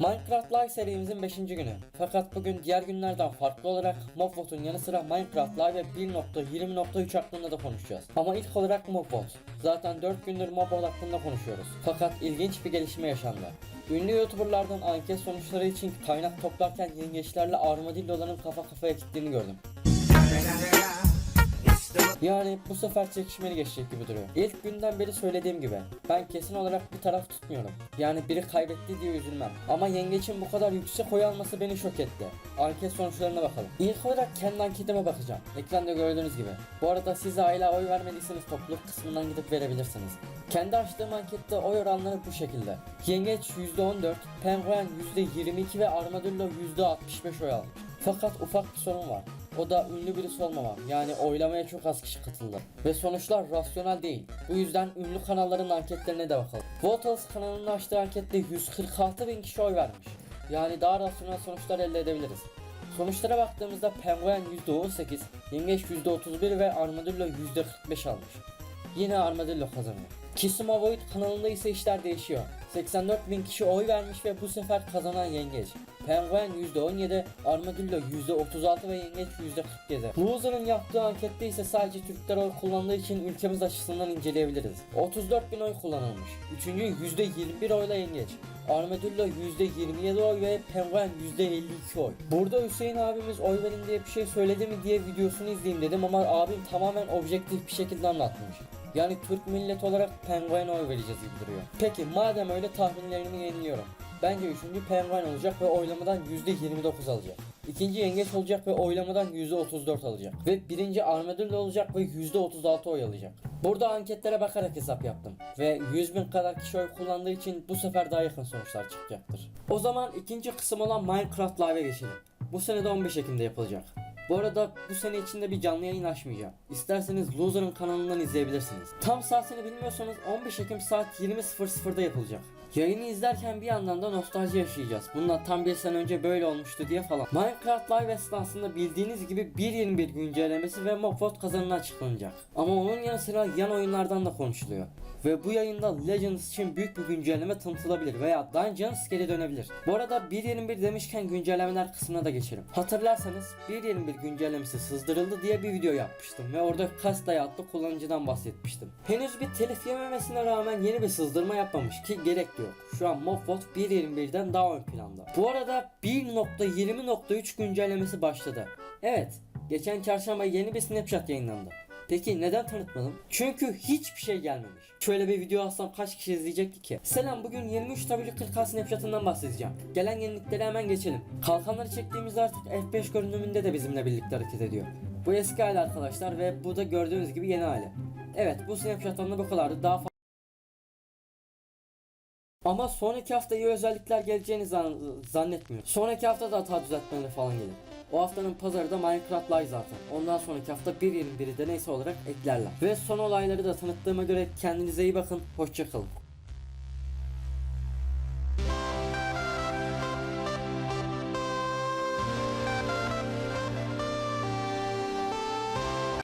Minecraft Live serimizin 5. günü. Fakat bugün diğer günlerden farklı olarak Mobot'un yanı sıra Minecraft Live ve 1.20.3 hakkında da konuşacağız. Ama ilk olarak Mobot. Zaten 4 gündür Mobot hakkında konuşuyoruz. Fakat ilginç bir gelişme yaşandı. Ünlü YouTuberlardan anket sonuçları için kaynak toplarken yengeçlerle armadilloların kafa kafaya gittiğini gördüm. Yani bu sefer çekişmeli geçecek gibi duruyor. İlk günden beri söylediğim gibi ben kesin olarak bir taraf tutmuyorum. Yani biri kaybetti diye üzülmem. Ama yengeçin bu kadar yüksek oy alması beni şok etti. Anket sonuçlarına bakalım. İlk olarak kendi anketime bakacağım. Ekranda gördüğünüz gibi. Bu arada siz hala oy vermediyseniz topluluk kısmından gidip verebilirsiniz. Kendi açtığım ankette oy oranları bu şekilde. Yengeç %14, penguen %22 ve armadillo %65 oy almış. Fakat ufak bir sorun var. O da ünlü birisi olmamam. Yani oylamaya çok az kişi katıldı. Ve sonuçlar rasyonel değil. Bu yüzden ünlü kanalların anketlerine de bakalım. Votals kanalının açtığı ankette 146 bin kişi oy vermiş. Yani daha rasyonel sonuçlar elde edebiliriz. Sonuçlara baktığımızda Penguen %18, Yengeç %31 ve Armadillo %45 almış. Yine Armadillo kazanıyor. Kisimovoid kanalında ise işler değişiyor. 84 bin kişi oy vermiş ve bu sefer kazanan Yengeç. Penguen %17, Armadillo %36 ve Yengeç %47. Loser'ın yaptığı ankette ise sadece Türkler oy kullandığı için ülkemiz açısından inceleyebiliriz. 34 bin oy kullanılmış. Üçüncü %21 oyla Yengeç. Armadillo %27 oy ve Penguen %52 oy. Burada Hüseyin abimiz oy verin diye bir şey söyledi mi diye videosunu izleyeyim dedim ama abim tamamen objektif bir şekilde anlatmış. Yani Türk millet olarak Penguen oy vereceğiz gibi duruyor. Peki madem öyle tahminlerimi yeniliyorum. Bence üçüncü Penguen olacak ve oylamadan %29 alacak. İkinci Yengeç olacak ve oylamadan %34 alacak. Ve birinci Armadillo olacak ve %36 oy alacak. Burada anketlere bakarak hesap yaptım. Ve 100 bin kadar kişi oy kullandığı için bu sefer daha yakın sonuçlar çıkacaktır. O zaman ikinci kısım olan Minecraft Live'e geçelim. Bu sene de 15 Ekim'de yapılacak. Bu arada bu sene içinde bir canlı yayın açmayacağım. İsterseniz Loser'ın kanalından izleyebilirsiniz. Tam saatini bilmiyorsanız 15 Ekim saat 20.00'da yapılacak. Yayını izlerken bir yandan da nostalji yaşayacağız. Bundan tam bir sene önce böyle olmuştu diye falan. Minecraft Live esnasında bildiğiniz gibi 1.21 güncellemesi ve Mobot kazanını açıklanacak. Ama onun yanı sıra yan oyunlardan da konuşuluyor. Ve bu yayında Legends için büyük bir güncelleme tanıtılabilir veya Dungeons geri dönebilir. Bu arada 1.21 demişken güncellemeler kısmına da geçelim. Hatırlarsanız 1.21 güncellemesi sızdırıldı diye bir video yapmıştım ve orada Kastaya adlı kullanıcıdan bahsetmiştim. Henüz bir telif yememesine rağmen yeni bir sızdırma yapmamış ki gerek de yok. Şu an Mobot 1.21'den daha ön planda. Bu arada 1.20.3 güncellemesi başladı. Evet, geçen çarşamba yeni bir Snapchat yayınlandı. Peki neden tanıtmadım? Çünkü hiçbir şey gelmemiş. Şöyle bir video alsam kaç kişi izleyecekti ki? Selam bugün 23 tabiri 40 Snapchat'ından bahsedeceğim. Gelen yeniliklere hemen geçelim. Kalkanları çektiğimizde artık F5 görünümünde de bizimle birlikte hareket ediyor. Bu eski hali arkadaşlar ve bu da gördüğünüz gibi yeni hali. Evet bu Snapchat'tan da bu kadardı. Daha ama sonraki hafta iyi özellikler geleceğini zan- zannetmiyorum. Sonraki hafta da hata düzeltmeleri falan gelir. O haftanın pazarı da Minecraft Live zaten. Ondan sonraki hafta 1.21'i de neyse olarak eklerler. Ve son olayları da tanıttığıma göre kendinize iyi bakın. Hoşçakalın.